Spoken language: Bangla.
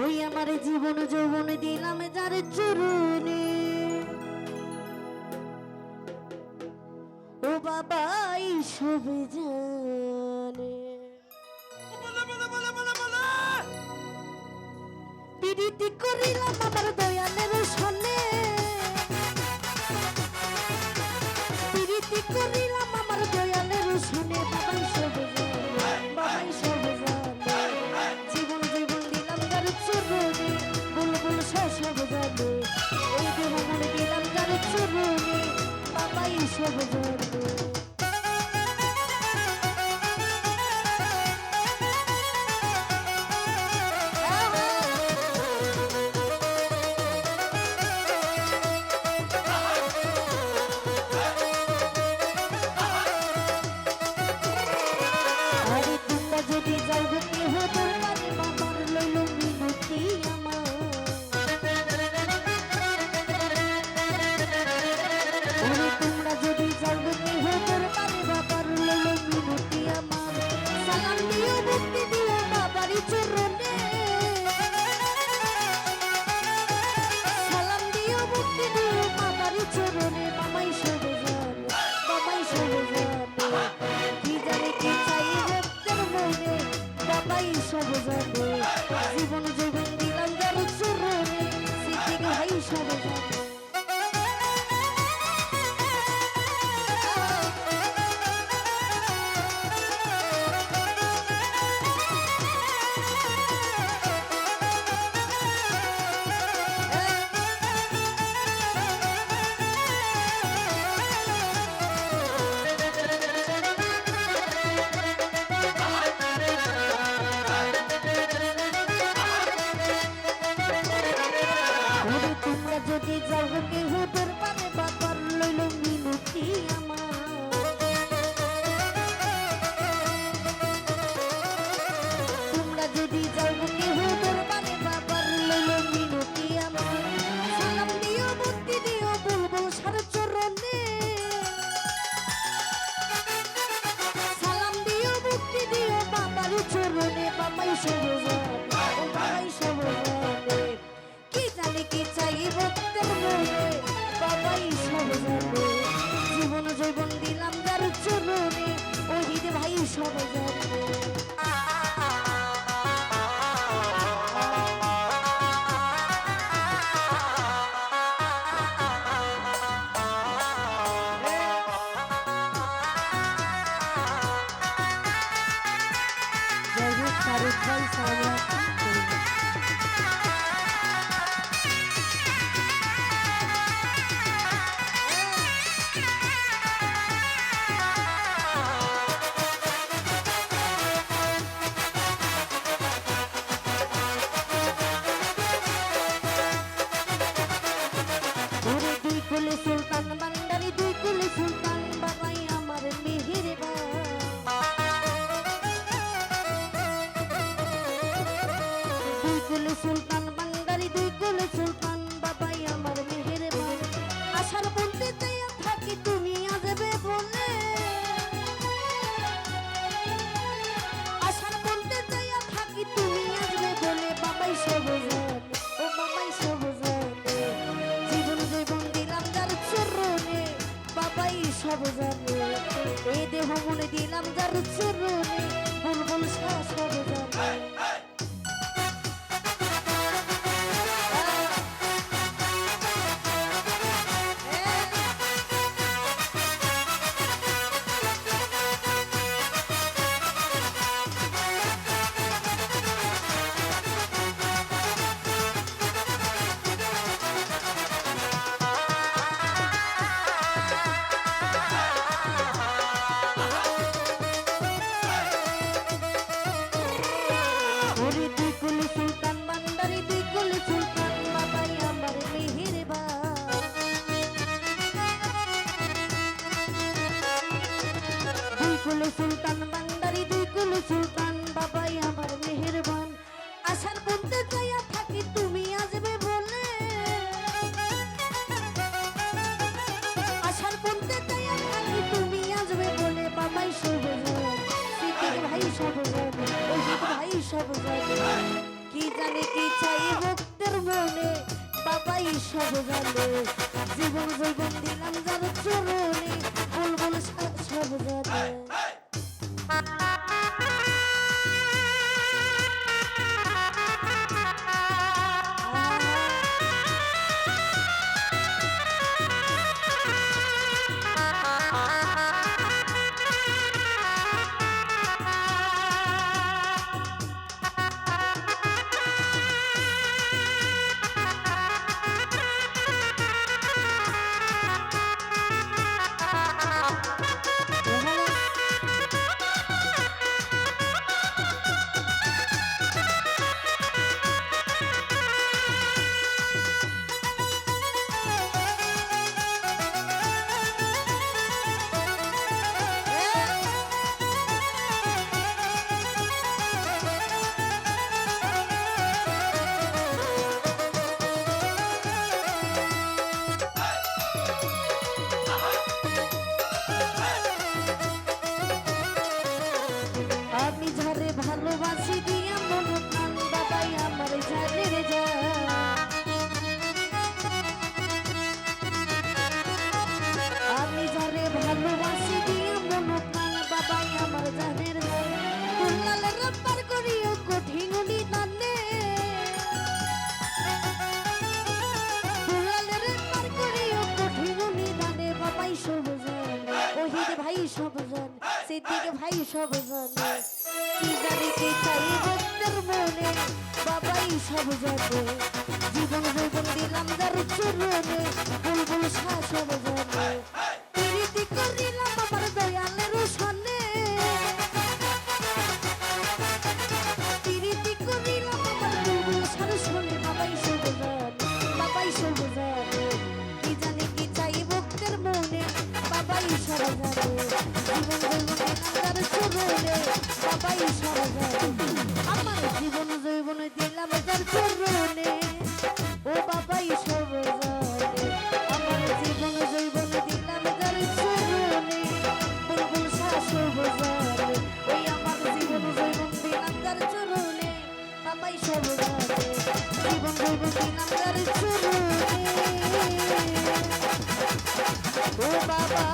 ওই আমার জীবন যৌবন দিলাম যার চরণে। ও বাবা সব জানে। পিড়িতি করিলাম আমার দয়ালের সনে। পিড়িতি করি চুরুনি বুলবুল সব জানে এই দেহ মনে গেলাম তার চুরুনি বাবাই সব জানে সব জায়গা শাহরুখ খান সালমান যাব যাবে এই দেহ মনে দিলাম যার চরণে বুলবুল শ্বাস হবে যাবে সব জানে জীবন জৈবন দিলাম যার চরণে বুলবুল সব জানে ভাই সব জানে। কি জানি কি চাই ভক্তের মনে। বাবাই সব জানে। জীবন জীবন দিলাম যার চরণে। বুলবুল শাসন জানে। চরণে, ও বাবাই সব আমার জীবন জৈবন দিলাম যার চরণে। বুলবুল শাসব ওই আমার জীবন জৈবন দিলাম যার চরণে। বাবাই সব জীবন জৈবন দিলাম যার চরণে। ও বাবা